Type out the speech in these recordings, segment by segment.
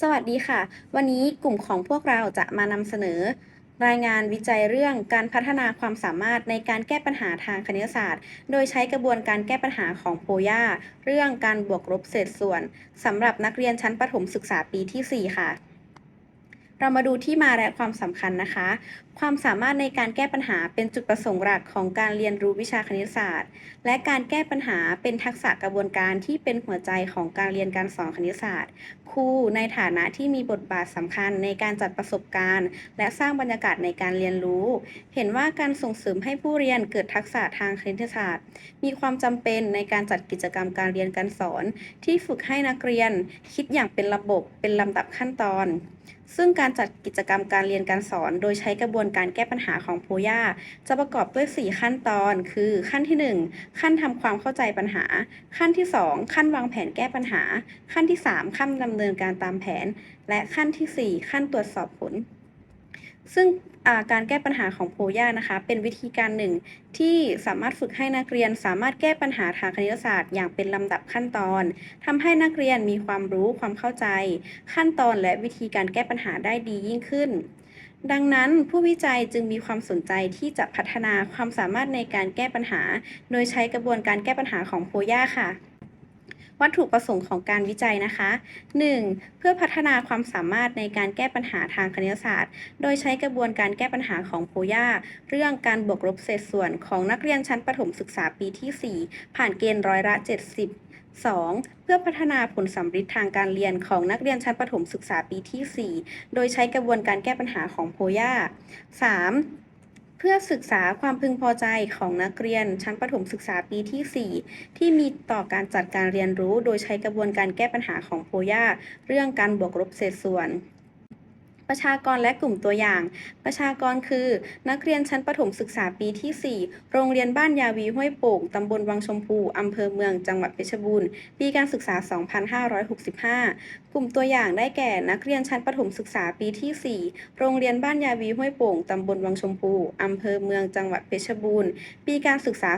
สวัสดีค่ะ วันนี้กลุ่มของพวกเราจะมานำเสนอ รายงานวิจัยเรื่องการพัฒนาความสามารถในการแก้ปัญหาทางคณิตศาสตร์ โดยใช้กระบวนการแก้ปัญหาของโพย่าเรื่องการบวกลบเศษส่วนสำหรับนักเรียนชั้นประถมศึกษาปีที่ 4 ค่ะ เรามาดูที่มาและความสำคัญนะคะ ความสามารถในการแก้ปัญหาเป็นจุดประสงค์หลักของการเรียนรู้วิชาคณิตศาสตร์ และการแก้ปัญหาเป็นทักษะกระบวนการที่เป็นหัวใจของการเรียนการสอนคณิตศาสตร์ ครูในฐานะที่มีบทบาทสำคัญในการจัดประสบการณ์ และสร้างบรรยากาศในการเรียนรู้ เห็นว่าการส่งเสริมให้ผู้เรียนเกิดทักษะทางคณิตศาสตร์ มีความจำเป็นในการจัดกิจกรรมการเรียนการสอน ที่ฝึกให้นักเรียน คิดอย่างเป็นระบบเป็นลำดับขั้นตอน ซึ่งการจัดกิจกรรมการเรียนการสอน โดยใช้กระบวนการแก้ปัญหาของโพย่าจะประกอบด้วย 4 ขั้นตอน คือขั้นที่ 1 ขั้นทำความเข้าใจปัญหา ขั้นที่ 2 ขั้นวางแผนแก้ปัญหา ขั้นที่ 3 ขั้นดำเนินการตามแผน และขั้นที่ 4 ขั้นตรวจสอบผล ซึ่งการแก้ปัญหาของโพย่านะคะ เป็นวิธีการหนึ่งที่สามารถฝึกให้นักเรียนสามารถแก้ปัญหาทางคณิตศาสตร์อย่างเป็นลำดับขั้นตอนทำให้นักเรียนมีความรู้ความเข้าใจ ขั้นตอนและวิธีการแก้ปัญหาได้ดียิ่งขึ้น ดังนั้นผู้วิจัยจึงมีความสนใจที่จะพัฒนาความสามารถในการแก้ปัญหา โดยใช้กระบวนการแก้ปัญหาของโพย่าค่ะ วัตถุประสงค์ของการวิจัยนะคะ 1. เพื่อพัฒนาความสามารถในการแก้ปัญหาทางคณิตศาสตร์ โดยใช้กระบวนการแก้ปัญหาของโพย่าเรื่องการบวกลบเศษส่วนของนักเรียนชั้นประถมศึกษาปีที่ 4 ผ่านเกณฑ์ร้อยละ 70 2. เพื่อพัฒนาผลสัมฤทธิ์ทางการเรียนของนักเรียนชั้นประถมศึกษาปีที่ 4 โดยใช้กระบวนการแก้ปัญหาของโพย่า 3. เพื่อศึกษาความพึงพอใจของนักเรียนชั้นประถมศึกษาปีที่ 4 ที่มีต่อการจัดการเรียนรู้ โดยใช้กระบวนการแก้ปัญหาของโพย่าเรื่องการบวกลบเศษส่วน ประชากรและกลุ่มตัวอย่าง ประชากรคือ นักเรียนชั้นประถมศึกษาปีที่ 4 โรงเรียนบ้านยาวีห้วยโป่ง ตำบลวังชมพู อำเภอเมือง จังหวัดเพชรบูรณ์ ปีการศึกษา 2565 กลุ่มตัวอย่างได้แก่ นักเรียนชั้นประถมศึกษาปีที่ 4 โรงเรียนบ้านยาวีห้วยโป่ง ตำบลวังชมพู อำเภอเมือง จังหวัดเพชรบูรณ์ ปีการศึกษา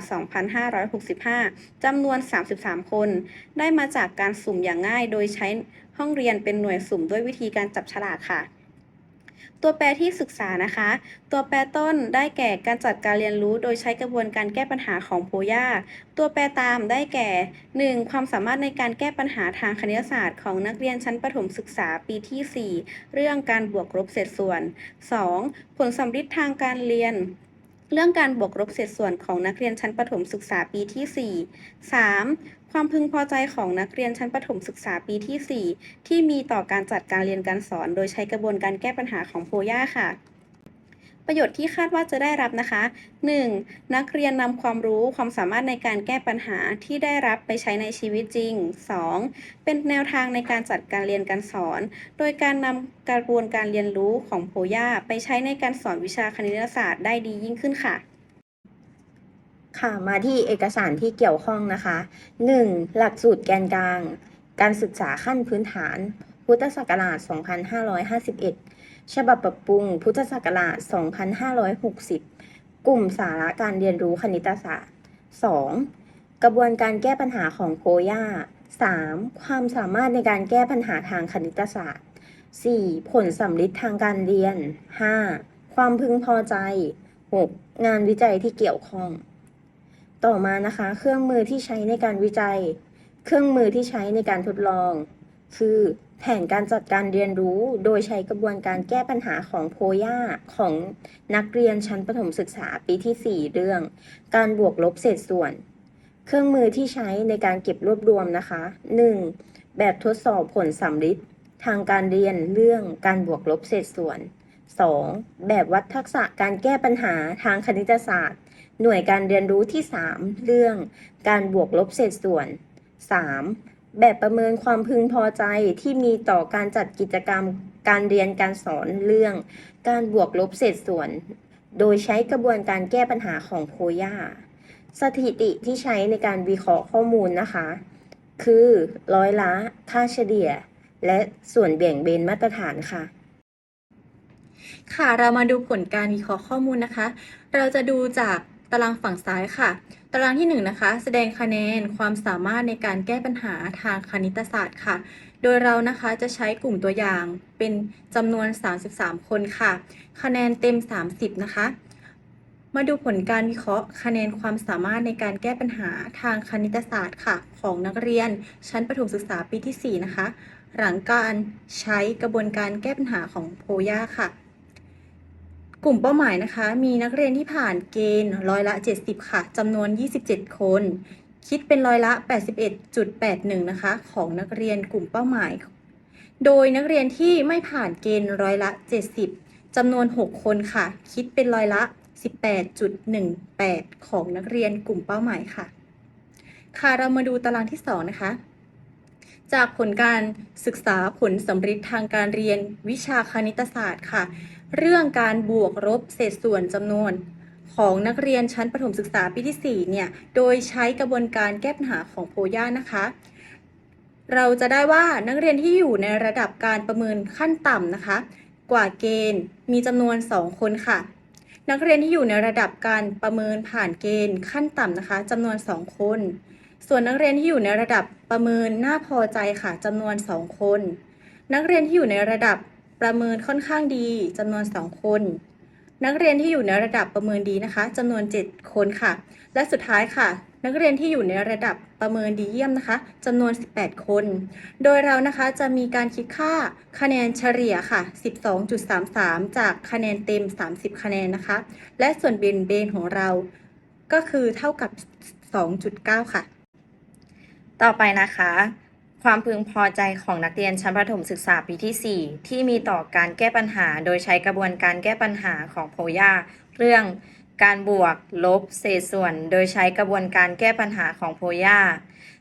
2565 จำนวน 33 คน ได้มาจากการสุ่มอย่างง่าย โดยใช้ห้องเรียนเป็นหน่วยสุ่มด้วยวิธีการจับฉลากค่ะ ตัวแปรที่ศึกษานะคะ ตัวแปรต้นได้แก่การจัดการเรียนรู้ โดยใช้กระบวนการแก้ปัญหาของโพย่า ตัวแปรตามได้แก่ 1. ความสามารถในการแก้ปัญหาทางคณิตศาสตร์ของนักเรียนชั้นประถมศึกษาปีที่ 4 เรื่องการบวกลบเศษส่วน 2. ผลสัมฤทธิ์ทางการเรียนเรื่องการบวกลบเศษส่วนของนักเรียนชั้นประถมศึกษาปีที่ 4 3. ความพึงพอใจของนักเรียนชั้นประถมศึกษาปีที่ 4 ที่มีต่อการจัดการเรียนการสอน โดยใช้กระบวนการแก้ปัญหาของโพย่าค่ะ ประโยชน์ที่คาดว่าจะได้รับนะคะ 1. นักเรียนนำความรู้ความสามารถในการแก้ปัญหาที่ได้รับไปใช้ในชีวิตจริง 2. เป็นแนวทางในการจัดการเรียนการสอน โดยการนำกระบวนการเรียนรู้ของโพย่าไปใช้ในการสอนวิชาคณิตศาสตร์ได้ดียิ่งขึ้นค่ะ ค่ะมาที่เอกสารที่เกี่ยวข้องนะคะ 1. หลักสูตรแกนกลาง การศึกษาขั้นพื้นฐาน พุทธศักราช 2551 ฉบับปรับปรุง พุทธศักราช 2560 กลุ่มสาระการเรียนรู้คณิตศาสตร์ 2. กระบวนการแก้ปัญหาของโพย่า 3. ความสามารถในการแก้ปัญหาทางคณิตศาสตร์ 4. ผลสัมฤทธิ์ทางการเรียน 5. ความพึงพอใจ 6. งานวิจัยที่เกี่ยวข้อง ต่อมานะคะ เครื่องมือที่ใช้ในการวิจัย เครื่องมือที่ใช้ในการทดลอง คือแผนการจัดการเรียนรู้ โดยใช้กระบวนการแก้ปัญหาของโพย่าของนักเรียนชั้นประถมศึกษาปีที่ 4 เรื่อง การบวกลบเศษส่วน เครื่องมือที่ใช้ในการเก็บรวบรวมนะคะ 1. แบบทดสอบผลสัมฤทธิ์ทางการเรียนเรื่องการบวกลบเศษส่วน 2. แบบวัดทักษะการแก้ปัญหาทางคณิตศาสตร์ หน่วยการเรียนรู้ที่ 3 เรื่องการบวกลบเศษส่วน 3. แบบประเมินความพึงพอใจที่มีต่อการจัดกิจกรรมการเรียนการสอนเรื่อง การบวกลบเศษส่วน โดยใช้กระบวนการแก้ปัญหาของโพย่าสถิติที่ใช้ในการวิเคราะห์ข้อมูลนะคะ คือร้อยละค่าเฉลี่ย และส่วนเบี่ยงเบนมาตรฐานค่ะค่ะ เรามาดูผลการวิเคราะห์ข้อมูลนะคะ เราจะดูจาก ตารางฝั่งซ้ายค่ะ ตารางที่1นงนะคะแสดงคะแนนความสามารถในการแก้ปัญหาทางคณิตศาสตร์ค่ะ โดยเรานะคะจะใช้กลุ่มตัวอย่างเป็นจำนวน 33 คนค่ะ คะแนนเต็ม 30 นะคะ มาดูผลการวิเคราะห์คะแนนความสามารถในการแก้ปัญหาทางคณิตศาสตร์ค่ะ ของนักเรียนชั้นประถมศึกษาปีที่ 4 นะคะ หลังการใช้กระบวนการแก้ปัญหาของโพย่าค่ะ กลุ่มเป้าหมายนะคะ มีนักเรียนที่ผ่านเกณฑ์ร้อยละ 70 ค่ะจำนวน 27 คน คิดเป็นร้อยละ 81.81 นะคะ ของนักเรียนกลุ่มเป้าหมาย โดยนักเรียนที่ไม่ผ่านเกณฑ์ร้อยละ 70จำนวน 6 คนค่ะ คิดเป็นร้อยละ 18.18 ของนักเรียนกลุ่มเป้าหมายค่ะ ค่ะเรามาดูตารางที่ 2 นะคะจากผลการศึกษาผลสำฤทธิ์ทางการเรียนวิชาคณิตศาสตร์ค่ะ เรื่องการบวกลบเศษส่วนจำนวนของนักเรียนชั้นประถมศึกษาปีที่ 4 เนี่ย โดยใช้กระบวนการแก้ปัญหาของโพย่านะคะ เราจะได้ว่านักเรียนที่อยู่ในระดับการประเมินขั้นต่ำนะคะ กว่าเกณฑ์มีจำนวน 2 คนค่ะ นักเรียนที่อยู่ในระดับการประเมินผ่านเกณฑ์ขั้นต่ำนะคะจำนวน 2 คน ส่วนนักเรียนที่อยู่ในระดับประเมินน่าพอใจค่ะจำนวน 2 คน นักเรียนที่อยู่ในระดับ ประเมินค่อนข้างดีจำนวน 2 คน นักเรียนที่อยู่ในระดับประเมินดีนะคะจำนวน 7 คนค่ะ และสุดท้ายค่ะ นักเรียนที่อยู่ในระดับประเมินดีเยี่ยมนะคะจำนวน 18 คน โดยเรานะคะจะมีการคิดค่าคะแนนเฉลี่ยค่ะ 12.33 จากคะแนนเต็ม 30 คะแนนนะคะ และส่วนเบนเบนของเราก็คือเท่ากับ 2.9 ค่ะ ต่อไปนะคะ ความพึงพอใจของนักเรียนชั้นประถมศึกษาปีที่ 4 ที่มีต่อการแก้ปัญหา โดยใช้กระบวนการแก้ปัญหาของโพย่าเรื่องการบวก ลบ เศษส่วน โดยใช้กระบวนการแก้ปัญหาของโพย่า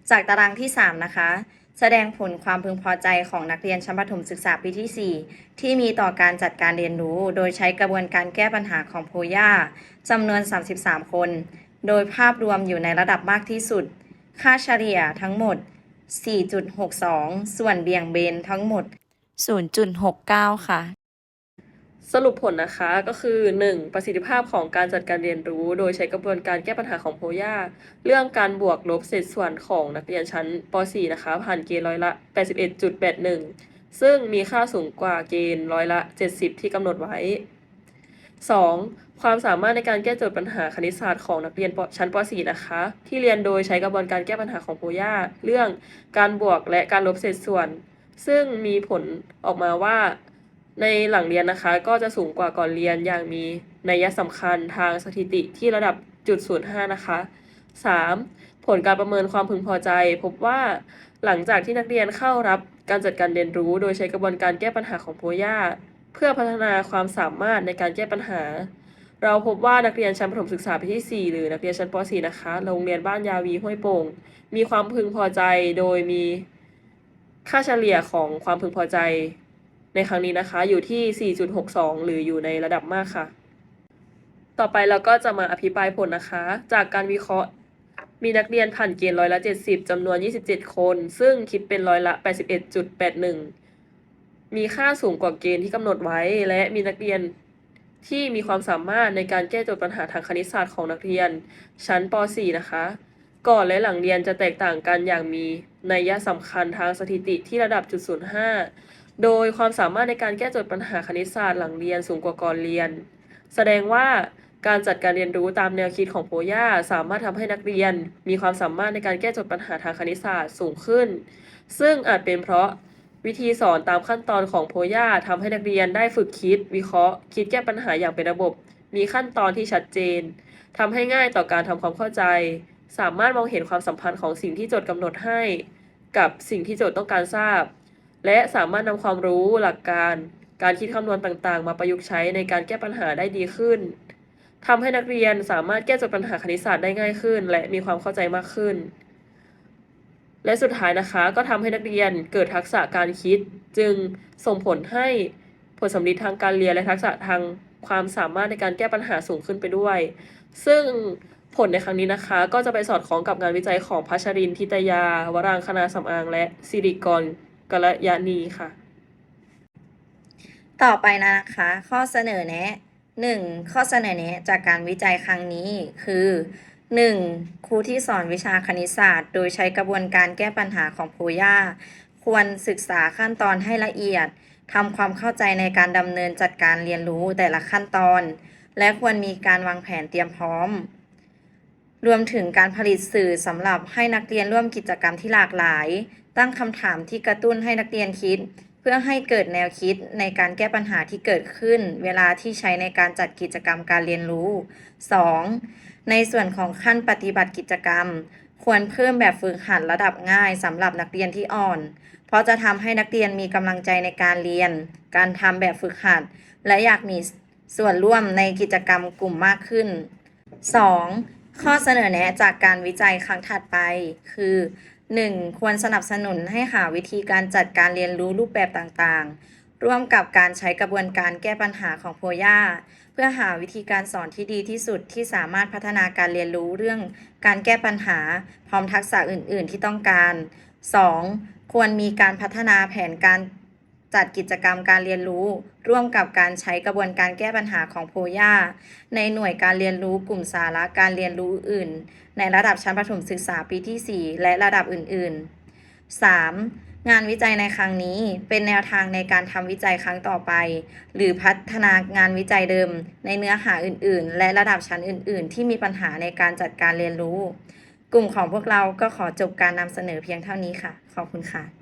จากตารางที่ 3 นะคะ แสดงผลความพึงพอใจของนักเรียนชั้นประถมศึกษาปีที่ 4 ที่มีต่อการจัดการเรียนรู้ โดยใช้กระบวนการแก้ปัญหาของโพย่าจำนวน 33 คน โดยภาพรวมอยู่ในระดับมากที่สุด ค่าเฉลี่ยทั้งหมด 4.62 ส่วนเบี่ยงเบนทั้งหมด 0.69 ค่ะ สรุปผลนะคะก็คือ 1. ประสิทธิภาพของการจัดการเรียนรู้ โดยใช้กระบวนการแก้ปัญหาของโพย่าเรื่องการบวกลบเศษส่วนของนักเรียนชั้นป .4 นะคะ ผ่านเกณฑ์ร้อยละ 81.81 ซึ่งมีค่าสูงกว่าเกณฑ์ร้อยละ 70 ที่กำหนดไว้ 2. ความสามารถในการแก้โจทย์ปัญหาคณิตศาสตร์ของนักเรียนชั้นป .4 นะคะ ที่เรียนโดยใช้กระบวนการแก้ปัญหาของโพย่าเรื่องการบวกและการลบเศษส่วน ซึ่งมีผลออกมาว่าในหลังเรียนนะคะก็จะสูงกว่าก่อนเรียนอย่างมีนัยสำคัญทางสถิติที่ระดับจุด05นะคะ 3. ผลการประเมินความพึงพอใจ พบว่าหลังจากที่นักเรียนเข้ารับการจัดการเรียนรู้ โดยใช้กระบวนการแก้ปัญหาของโพย่า เพื่อพัฒนาความสามารถในการแก้ปัญหา เราพบว่านักเรียนชั้นประถมศึกษาปีที่ 4 หรือนักเรียนชั้นป .4 นะคะ โรงเรียนบ้านยาวีห้วยโป่ง มีความพึงพอใจโดยมีค่าเฉลี่ยของความพึงพอใจในครั้งนี้นะคะ อยู่ที่ 4.62 หรืออยู่ในระดับมากค่ะ ต่อไปเราก็จะมาอภิปรายผลนะคะ จากการวิเคราะห์มีนักเรียนผ่านเกณฑ์ร้อยละ 70จำนวน 27 คน ซึ่งคิดเป็นร้อยละ 81.81 มีค่าสูงกว่าเกณฑ์ที่กำหนดไว้ และมีนักเรียนที่มีความสามารถในการแก้โจทย์ปัญหาทางคณิตศาสตร์ของนักเรียน ชั้นป .4 นะคะ ก่อนและหลังเรียนจะแตกต่างกันอย่างมีนัยสำคัญทางสถิติที่ระดับจุด05โดยความสามารถในการแก้โจทย์ปัญหาคณิตศาสตร์หลังเรียนสูงกว่าก่อนเรียน แสดงว่าการจัดการเรียนรู้ตามแนวคิดของโพย่าสามารถทำให้นักเรียน มีความสามารถในการแก้โจทย์ปัญหาทางคณิตศาสตร์สูงขึ้น ซึ่งอาจเป็นเพราะ วิธีสอนตามขั้นตอนของโพย่าทำให้นักเรียนได้ฝึกคิด วิเคราะห์ คิดแก้ปัญหาอย่างเป็นระบบ มีขั้นตอนที่ชัดเจนทำให้ง่ายต่อการทำความเข้าใจ สามารถมองเห็นความสัมพันธ์ของสิ่งที่โจทย์กำหนดให้ กับสิ่งที่โจทย์ต้องการทราบ และสามารถนำความรู้หลักการ การคิดคำนวณต่างๆ มาประยุกต์ใช้ในการแก้ปัญหาได้ดีขึ้นทำให้นักเรียนสามารถแก้โจทย์ปัญหาคณิตศาสตร์ได้ง่ายขึ้น และมีความเข้าใจมากขึ้น และสุดท้ายนะคะก็ทำให้นักเรียนเกิดทักษะการคิด จึงส่งผลให้ผลสำลิดทางการเรียนและทักษะทางความสามารถในการแก้ปัญหาสูงขึ้นไปด้วย ซึ่งผลในครั้งนี้นะคะ ก็จะไปสอดคล้องกับงานวิจัยของพัชรินทิตยา วรางคณาสำอาง และสิริกรกัลยาณีค่ะ ต่อไปนะคะ ข้อเสนอแนะ 1. ข้อเสนอแนะจากการวิจัยครั้งนี้คือ 1. ครูที่สอนวิชาคณิตศาสตร์ โดยใช้กระบวนการแก้ปัญหาของโพย่า ควรศึกษาขั้นตอนให้ละเอียดทำความเข้าใจในการดำเนินจัดการเรียนรู้แต่ละขั้นตอน และควรมีการวางแผนเตรียมพร้อม รวมถึงการผลิตสื่อสำหรับให้นักเรียนร่วมกิจกรรมที่หลากหลาย ตั้งคำถามที่กระตุ้นให้นักเรียนคิด พื่อให้เกิดแนวคิดในการแก้ปัญหาที่เกิดขึ้น เวลาที่ใช้ในการจัดกิจกรรมการเรียนรู้ 2. ในส่วนของขั้นปฏิบัติกิจกรรม ควรเพิ่มแบบฝึกหัดระดับง่ายสำหรับนักเรียนที่อ่อน เพราะจะทำให้นักเรียนมีกำลังใจในการเรียน การทำแบบฝึกหัด และอยากมีส่วนร่วมในกิจกรรมกลุ่มมากขึ้น 2. ข้อเสนอแนะจากการวิจัยครั้งถัดไป คือ 1. ควรสนับสนุนให้หาวิธีการจัดการเรียนรู้รูปแบบต่างๆ ร่วมกับการใช้กระบวนการแก้ปัญหาของโพย่าเพื่อหาวิธีการสอนที่ดีที่สุดที่สามารถพัฒนาการเรียนรู้เรื่องการแก้ปัญหา พร้อมทักษะอื่น ๆ ที่ต้องการ 2. ควรมีการพัฒนาแผนการ จัดกิจกรรมการเรียนรู้ ร่วมกับการใช้กระบวนการแก้ปัญหาของโพย่าในหน่วยการเรียนรู้กลุ่มสาระการเรียนรู้อื่น ในระดับชั้นประถมศึกษาปีที่ 4 และระดับอื่น ๆ 3. งานวิจัยในครั้งนี้เป็นแนวทางในการทำวิจัยครั้งต่อไป หรือพัฒนางานวิจัยเดิม ในเนื้อหาอื่น ๆ และระดับชั้นอื่น ๆ ที่มีปัญหาในการจัดการเรียนรู้ กลุ่มของพวกเราก็ขอจบการนำเสนอเพียงเท่านี้ค่ะ ขอบคุณค่ะ